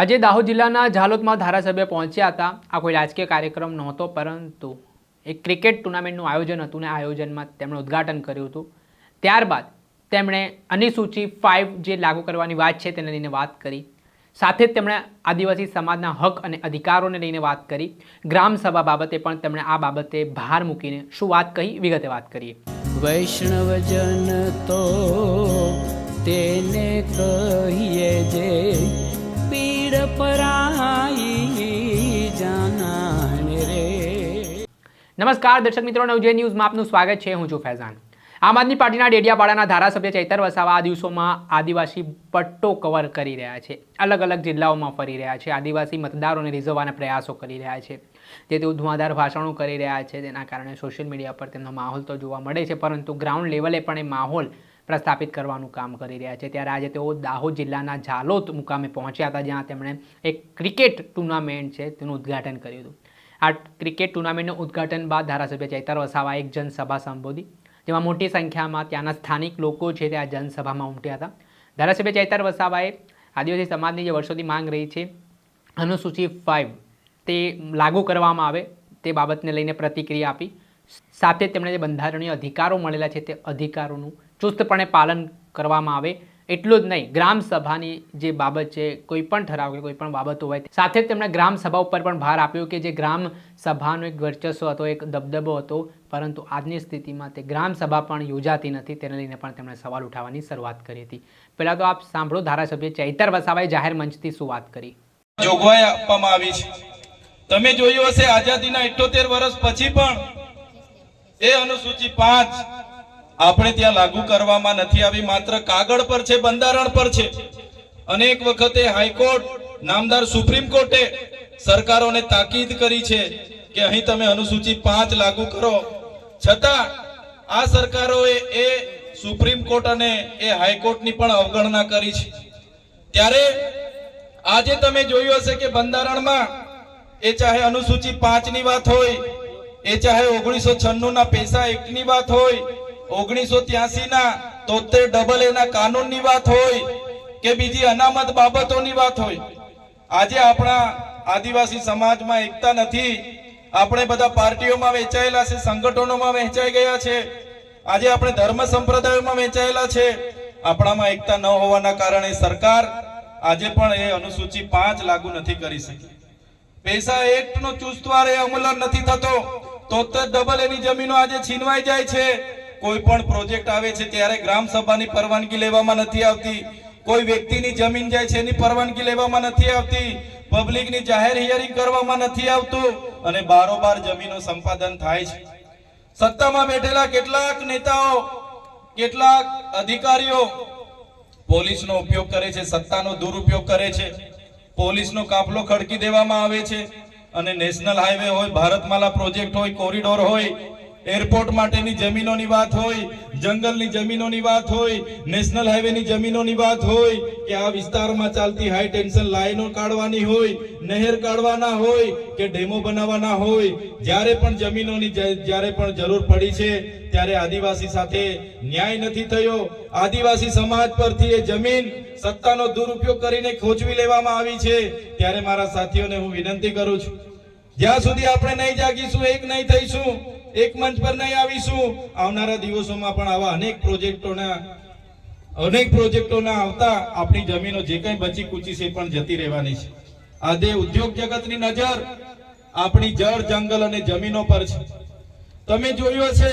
આજે દાહોદ જિલ્લાના ઝાલોદમાં ધારાસભ્ય પહોંચ્યા હતા. આ કોઈ રાજકીય કાર્યક્રમ નહોતો, પરંતુ એક ક્રિકેટ ટુર્નામેન્ટનું આયોજન હતું ને આ આયોજનમાં તેમણે ઉદ્ઘાટન કર્યું હતું. ત્યારબાદ તેમણે અનુસૂચિ ફાઇવ જે લાગુ કરવાની વાત છે તેને લઈને વાત કરી. સાથે જ તેમણે આદિવાસી સમાજના હક અને અધિકારોને લઈને વાત કરી. ગ્રામસભા બાબતે પણ તેમણે આ બાબતે ભાર મૂકીને શું વાત કહી વિગતે વાત કરીએ. વૈષ્ણવજન તો તેને કહીએ જે પીડ પરાઈ જાનાને રે નમસ્કાર દર્શક મિત્રો નવજે ન્યૂઝમાં આપનું સ્વાગત છે. હું છું ફૈઝાન. આમ આદમી પાર્ટીના ડેડિયાપાડાના ધારાસભ્ય ચૈતર વસાવા આ દિવસોમાં આદિવાસી પટ્ટો કવર કરી રહ્યા છે. અલગ અલગ જિલ્લાઓમાં ફરી રહ્યા છે. આદિવાસી મતદારોને રીઝવવાના પ્રયાસો કરી રહ્યા છે. જે તેઓ ધુઆધાર ભાષણો કરી રહ્યા છે. તેના કારણે સોશિયલ મીડિયા પર તેમનો માહોલ તો જોવા મળે છે, પરંતુ ગ્રાઉન્ડ લેવલે પણ એ માહોલ પ્રસ્થાપિત કરવાનું કામ કરી રહ્યા છે. ત્યારે આજે તેઓ દાહોદ જિલ્લાના ઝાલોદ મુકામે પહોંચ્યા હતા, જ્યાં તેમણે એક ક્રિકેટ ટુર્નામેન્ટ છે તેનું ઉદ્ઘાટન કર્યું હતું. આ ક્રિકેટ ટુર્નામેન્ટનું ઉદ્ઘાટન બાદ ધારાસભ્ય ચૈતર વસાવા એક જનસભા સંબોધી, જેમાં મોટી સંખ્યામાં ત્યાંના સ્થાનિક લોકો છે તે આ જનસભામાં ઉમટ્યા હતા. ધારાસભ્ય ચૈતર વસાવાએ, આદિવાસી સમાજની જે વર્ષોથી માંગ રહી છે, અનુસૂચિ ફાઇવ તે લાગુ કરવામાં આવે તે બાબતને લઈને પ્રતિક્રિયા આપી. સાથે તેમણે જે બંધારણીય અધિકારો મળેલા છે તે અધિકારોનું ચુસ્તપણે પાલન કરવામાં આવે, એટલું જ નહીં, ગ્રામ સભાની જે બાબત છે, કોઈ પણ ઠરાવ કે કોઈ પણ બાબતો હોય, સાથે જ તેમણે ગ્રામ સભા ઉપર પણ ભાર આપ્યો કે જે ગ્રામ સભાનો એક વર્ચસ્વ હતો, એક દબદબો હતો, પરંતુ આજની સ્થિતિમાં તે ગ્રામ સભા પણ યોજાતી નથી, તેને લઈને પણ તેમણે સવાલ ઉઠાવવાની શરૂઆત કરી હતી. પહેલાં તો આપ સાંભળો, ધારાસભ્ય ચૈતર વસાવાએ જાહેર મંચથી શું વાત કરી. જોગવાઈ આપવામાં આવી છે. તમે જોયું હશે, આઝાદીના 78 વર્ષ પછી પણ એ અનુસૂચિ પાંચ આપણે ત્યાં લાગુ કરવામાં નથી આવી, માત્ર કાગળ પર છે, બંધારણ પર છે. અનેક વખતે હાઈકોર્ટ, નામદાર સુપ્રીમ કોર્ટે સરકારોને તાકીદ કરી છે કે અહીં તમે અનુસૂચિ પાંચ લાગુ કરો. છતાં આ સરકારોએ એ સુપ્રીમ કોર્ટ અને એ હાઈકોર્ટની પણ અવગણના કરી છે. ત્યારે આજે તમે જોયું હશે કે બંધારણમાં એ ચાહે અનુસૂચિ પાંચની વાત હોય, એ ચાહે ઓગણીસો છન્નુંના પૈસા એકની વાત હોય ઓગણીસો ત્યાસી ના તોતેર ડબલ એના કાનૂનની વાત હોય કે બીજી અનામત બાબતોની વાત હોય, આજે આપણા આદિવાસી સમાજમાં એકતા નથી. આપણે બધા પાર્ટીઓમાં વહેંચાયેલા છે, સંગઠનોમાં વહેંચાઈ ગયા છે. આજે આપણે ધર્મ સંપ્રદાયોમાં વહેંચાયેલા છે. આપણામાં એકતા ન હોવાના કારણે સરકાર આજે પણ એ અનુસૂચિ પાંચ લાગુ નથી કરી શકી. પૈસા એક્ટ નો એ અમલ નથી થતો. તો ડબલ એની જમીનો આજે છીનવાઈ જાય છે. કોઈ પણ પ્રોજેક્ટ આવે છે ત્યારે ગ્રામ સભાની પરવાનગી લેવામાં નથી આવતી. કોઈ વ્યક્તિની જમીન જાય છે એની પરવાનગી લેવામાં નથી આવતી. પબ્લિકની જાહેર હિયરિંગ કરવામાં નથી આવતું અને બારોબાર જમીનો સંપાદન થાય છે. સત્તામાં બેઠેલા કેટલાક નેતાઓ, કેટલાક અધિકારીઓ પોલીસનો ઉપયોગ કરે છે, સત્તાનો દુરુપયોગ કરે છે. પોલીસનો કાફલો ખડકી દેવામાં આવે છે અને નેશનલ હાઈવે હોય, ભારતમાલા પ્રોજેક્ટ હોય, કોરિડોર હોય એરપોર્ટ માટેની જમીનોની વાત હોય, જંગલની જમીનોની વાત હોય, નેશનલ હાઈવેની જમીનોની વાત હોય, કે આ વિસ્તારમાં ચાલતી હાઈ ટેન્શન લાઈનો કાઢવાની હોય, નહેર કાઢવાના હોય, કે ડેમો બનાવવાના હોય, જ્યારે પણ જમીનોની જ્યારે પણ જરૂર પડી છે, ત્યારે આદિવાસી સાથે ન્યાય નથી થયો. આદિવાસી સમાજ પરથી એ જમીન સત્તાનો દુરુપયોગ કરીને ખોચવી લેવામાં આવી છે. ત્યારે મારા સાથીઓને હું વિનંતી કરું છું. જ્યાં સુધી આપણે નહીં જાગીશું, એક નહીં થઈશું એક મંચ પર નહીં આવીશું. આવનારા દિવસોમાં પણ આવા અનેક પ્રોજેક્ટોના અનેક પ્રોજેક્ટોના આવતા આપણી જમીનો જે કંઈ બચી કૂચી છે પણ જતી રહેવાની છે. આજે ઉદ્યોગ જગતની નજર આપણી જળ, જંગલ અને જમીનો પર છે. તમે જોયું હશે,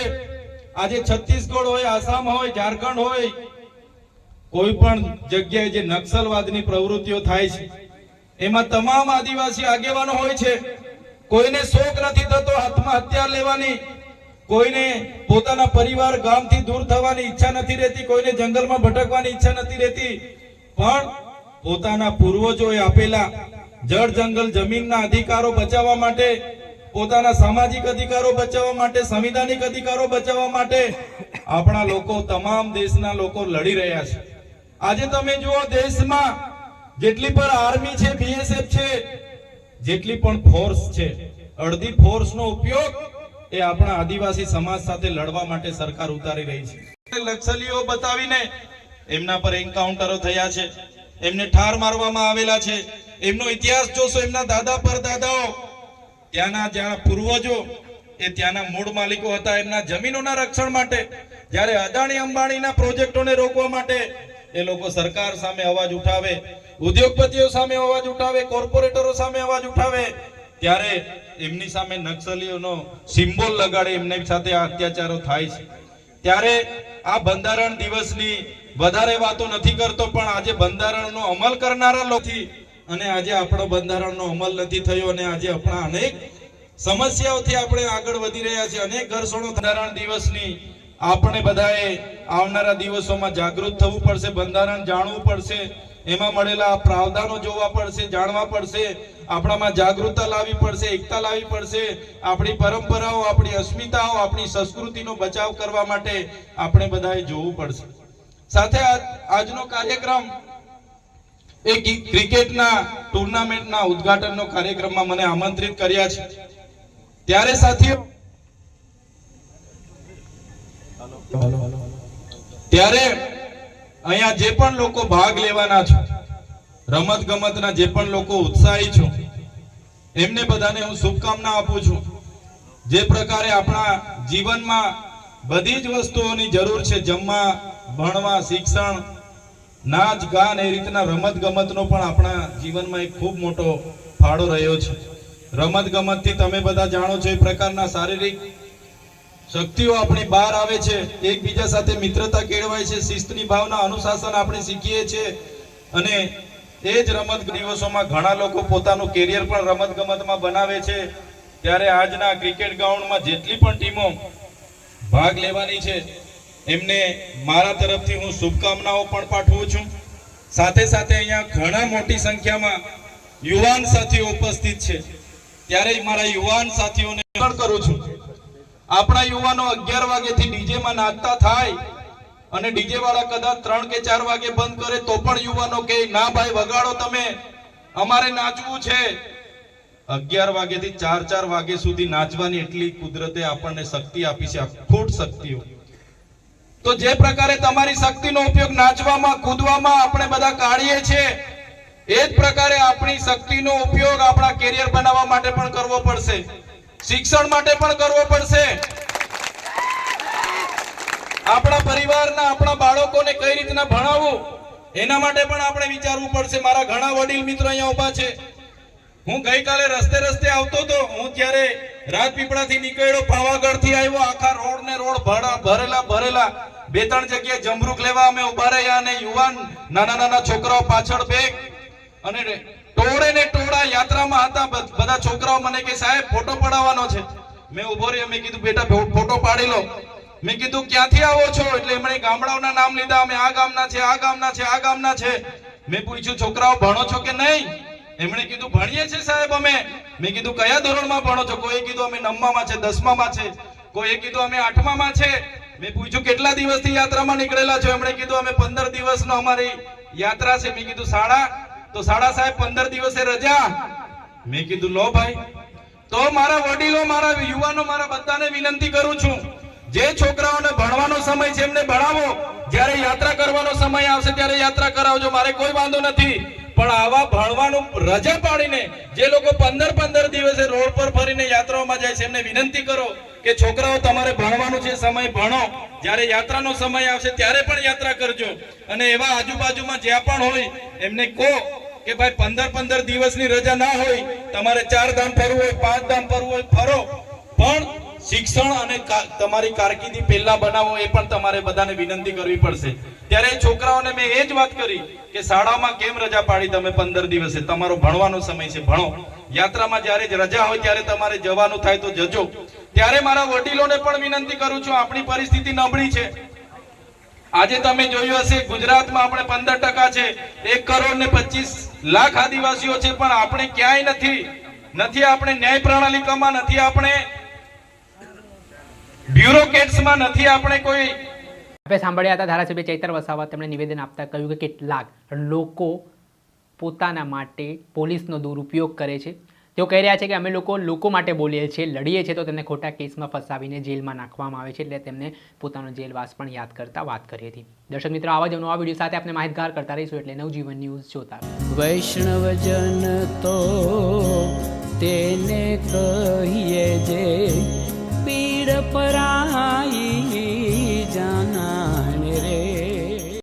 આજે છત્તીસગઢ હોય, આસામ હોય, ઝારખંડ હોય, કોઈ પણ જગ્યાએ જે નક્સલવાદની પ્રવૃત્તિઓ થાય છે, એમાં તમામ આદિવાસી આગેવાનો હોય છે. કોઈને શોક નથી થતો આત્મહત્યા લેવાની. કોઈને પોતાના પરિવાર ગામથી દૂર થવાની ઈચ્છા નથી રહેતી, કોઈને જંગલમાં ભટકવાની ઈચ્છા નથી રહેતી. પણ પોતાના પૂર્વજોએ આપેલા જળ જંગલ જમીનના અધિકારો બચાવવા માટે, પોતાના સામાજિક અધિકારો બચાવવા માટે, સંવિધાનિક અધિકારો બચાવવા માટે આપણા લોકો, તમામ દેશના લોકો લડી રહ્યા છે. આજે તમે જુઓ, દેશમાં જેટલી પણ આર્મી છે, બીએસએફ છે જેટલી પણ ફોર્સ છે, અડધી ફોર્સનો ઉપયોગ એ આપણા આદિવાસી સમાજ સાથે લડવા માટે સરકાર ઉતારી રહી છે. નક્સલીઓ બતાવીને એમના પર એન્કાઉન્ટરો થયા છે, એમને ઠાર મારવામાં આવેલા છે. એમનો ઇતિહાસ જોશો, એમના દાદા પર દાદાઓ. ત્યાંના જ્યાં પૂર્વજો, એ ત્યાંના મૂળ માલિકો હતા, એમના જમીનોના રક્ષણ માટે, જ્યારે અદાણી અંબાણીના પ્રોજેક્ટોને રોકવા માટે, એ લોકો સરકાર સામે અવાજ ઉઠાવે ઉદ્યોગપતિઓ સામે અવાજ ઉઠાવે, કોર્પોરેટરો સામે અવાજ ઉઠાવે, ત્યારે એમની સામે નક્સલીઓનો સિમ્બોલ લગાડે, એમની સાથે અત્યાચારો થાય છે. ત્યારે આ બંધારણ દિવસની વધારે વાતો નથી કરતો, પણ આજે બંધારણનો અમલ કરનારા લોકો અને આજે આપણો બંધારણનો અમલ નથી થયો અને આજે આપણા અનેક સમસ્યાઓથી આપણે આગળ વધી રહ્યા છે અનેક ઘર્ષણો બંધારણ દિવસની આપણે બધાએ આવનારા દિવસોમાં જાગૃત થવું પડશે, બંધારણ જાણવું પડશે. એમાં મળેલા પ્રાવધાનો જોવા પડશે જાણવા પડશે આપણામાં જાગૃતતા લાવવી પડશે એકતા લાવવી પડશે. આપણી પરંપરાઓ આપણી અસ્મિતાઓ આપણી સંસ્કૃતિનો બચાવ કરવા માટે આપણે બધાએ જોવું પડશે. સાથે આજનો કાર્યક્રમ એ ક્રિકેટના ટુર્નામેન્ટના ઉદ્ઘાટનનો કાર્યક્રમમાં મને આમંત્રિત કર્યા છે. ત્યારે સાથીઓ ત્યારે અહીંયા જે પણ લોકો ભાગ લેવાના છો રમત ગમતના જે પણ લોકો ઉત્સાહી છો, એમને બધાને હું શુભકામના આપું છું. જે પ્રકારે આપણા જીવનમાં બધી જ વસ્તુઓની જરૂર છે, જમવા, ભણવા, શિક્ષણ, નાચ, ગાન, એ રીતના રમત ગમતનો પણ આપણા જીવનમાં એક ખૂબ મોટો ફાળો રહ્યો છે. રમત ગમતથી તમે બધા જાણો છો એ પ્રકારના શારીરિક શક્તિઓ આપણી બહાર આવે છે, એકબીજા સાથે મિત્રતા કેળવાય છે, શિસ્તની ભાવના અનુશાસન આપણે શીખીએ છીએ. અને એ જ રમત દિવસોમાં ઘણા લોકો પોતાનું કેરિયર પણ રમત ગમતમાં બનાવે છે. ત્યારે આજના ક્રિકેટ ગ્રાઉન્ડમાં જેટલી પણ ટીમો ભાગ લેવાની છે, એમને મારા તરફથી હું શુભકામનાઓ પણ પાઠવું છું. સાથે સાથે અહીંયા ઘણા મોટી સંખ્યામાં યુવાન સાથીઓ ઉપસ્થિત છે. ત્યારે મારા યુવાન સાથીઓને કરું છું. આપણા યુવાનો અગિયાર વાગ્યાથી ડીજેમાં નાચતા થાય અને ડીજે વાળા કદાચ ત્રણ કે ચાર વાગે બંધ કરે તો પણ યુવાનો કે ના ભાઈ, વગાડો તમે. અમારે નાચવું છે. અગિયાર વાગ્યાથી ચાર ચાર વાગે સુધી નાચવાની એટલી કુદરતે આપણને શક્તિ આપી છે, અખૂટ શક્તિઓ. તો જે પ્રકારે તમારી શક્તિનો ઉપયોગ નાચવામાં, કૂદવામાં આપણે બધા કાઢીએ છીએ, એ જ પ્રકારે આપણી શક્તિનો ઉપયોગ આપણા કેરિયર બનાવવા માટે પણ કરવો પડશે. શિક્ષણ માટે પણ કરવો પડશે. આપણા પરિવારના, આપણા બાળકોને કઈ રીતના ભણાવવું, એના માટે પણ આપણે વિચારવું પડશે. મારા ઘણા વડીલ મિત્રો અહીંયા ઊભા છે. હું ગઈકાલે રસ્તે રસ્તે આવતો હતો. હું ત્યારે રાજપીપળાથી નીકળ્યો, પાવાગઢથી આવ્યો. આખા રોડ ને રોડ ભરેલા ભરેલા. બે ત્રણ જગ્યાએ જમરૂક લેવા અમે ઊભા રહ્યા અને યુવાન, નાના નાના છોકરાઓ પાછળ બેગ અને ટોળે ને ટોળા યાત્રામાં હતા. બધા છોકરાઓ મને કે, સાહેબ, ફોટો પડાવવાનો છે. મેં ઊભો રહ્યો, મેં કીધું, બેટા ફોટો પાડી લો. મેં કીધું, ક્યાંથી આવો છો? એટલે એમણે ગામડાઓના નામ લીધા. અમે આ ગામના છે, આ ગામના છે, આ ગામના છે. મેં પૂછ્યું, છોકરાઓ, ભણો છો કે નહીં? એમણે કીધું, ભણીએ છીએ સાહેબ અમે. મેં કીધું, કયા ધોરણમાં ભણો છો? કોઈ કીધું, અમે નવમામાં છે, દસમામાં છે. કોઈએ કીધું, અમે આઠમામાં છે. મેં પૂછ્યું, કેટલા દિવસથી યાત્રામાં નીકળેલા છો? એમણે કીધું, અમે પંદર દિવસનો અમારી યાત્રા છે. મેં કીધું, શાળા? તો સાડા સાહેબ પંદર દિવસે રજા. મેં કીધું, લો ભાઈ. તો મારા વડીલો, મારા યુવાનો, મારા બધાને વિનંતી કરું છું, જે છોકરાઓને ભણવાનો સમય છે એમને ભણાવો. જ્યારે યાત્રા કરવાનો સમય આવશે ત્યારે યાત્રા કરાવજો, મારે કોઈ વાંધો નથી. પણ આવા ભણવાનું રજા પાડીને, જે લોકો પંદર પંદર દિવસે રોડ પર ફરીને યાત્રાઓમાં જાય છે, એમને વિનંતી કરો કે છોકરાઓ, તમારે ભણવાનું છે, સમય ભણો. જ્યારે યાત્રાનો સમય આવશે, ત્યારે પણ યાત્રા કરજો. અને એવા આજુબાજુમાં જ્યાં પણ હોય, એમને કહો કે ભાઈ પંદર પંદર દિવસની રજા ના હોય, તમારે ચાર ધામ ફરવું હોય, પાંચ ધામ ફરવું હોય, ફરો. પણ શિક્ષણ અને તમારી કારકિર્દી પહેલા બનાવો એ પણ તમારે બધાને વિનંતી કરવી પડશે. ત્યારે છોકરાઓને મેં એ જ વાત કરી કે શાળામાં કેમ રજા પાડી તમે પંદર દિવસે? તમારો ભણવાનો સમય છે, ભણો. યાત્રામાં જ્યારે રજા હોય ત્યારે તમારે જવાનું થાય તો જજો. ત્યારે મારા વડીલોને પણ વિનંતી કરું છું, આપણી પરિસ્થિતિ નબળી છે. આજે તમે જોયું હશે, ગુજરાતમાં આપણે પંદર ટકા છે, એક કરોડ ને પચીસ લાખ આદિવાસીઓ છે, પણ આપણે ક્યાંય નથી. નથી આપણે ન્યાય પ્રણાલિકામાં, નથી આપણે બ્યુરોક્રેટ્સમાં નથી આપણે કોઈ આપણે સાંભળ્યા હતા ધારાસભ્ય ચૈતર વસાવા, તેમણે નિવેદન આપતા કહ્યું કે કેટલાક લોકો પોતાના માટે પોલીસનો દુરુપયોગ કરે છે. તેઓ કહી રહ્યા છે કે અમે લોકો લોકો માટે બોલીએ છીએ, લડીએ છીએ તો તેમને ખોટા કેસમાં ફસાવીને જેલમાં નાખવામાં આવે છે એટલે તેમને પોતાનો જેલવાસ પણ યાદ કરતા વાત કરી હતી દર્શક મિત્રો, આવા જ નવા વીડિયો સાથે આપણે માહિતગાર કરતા રહીશું એટલે નવજીવન ન્યૂઝ જોતા. વૈષ્ણવજન તો તેને કહીએ જે પીડ પરાઈ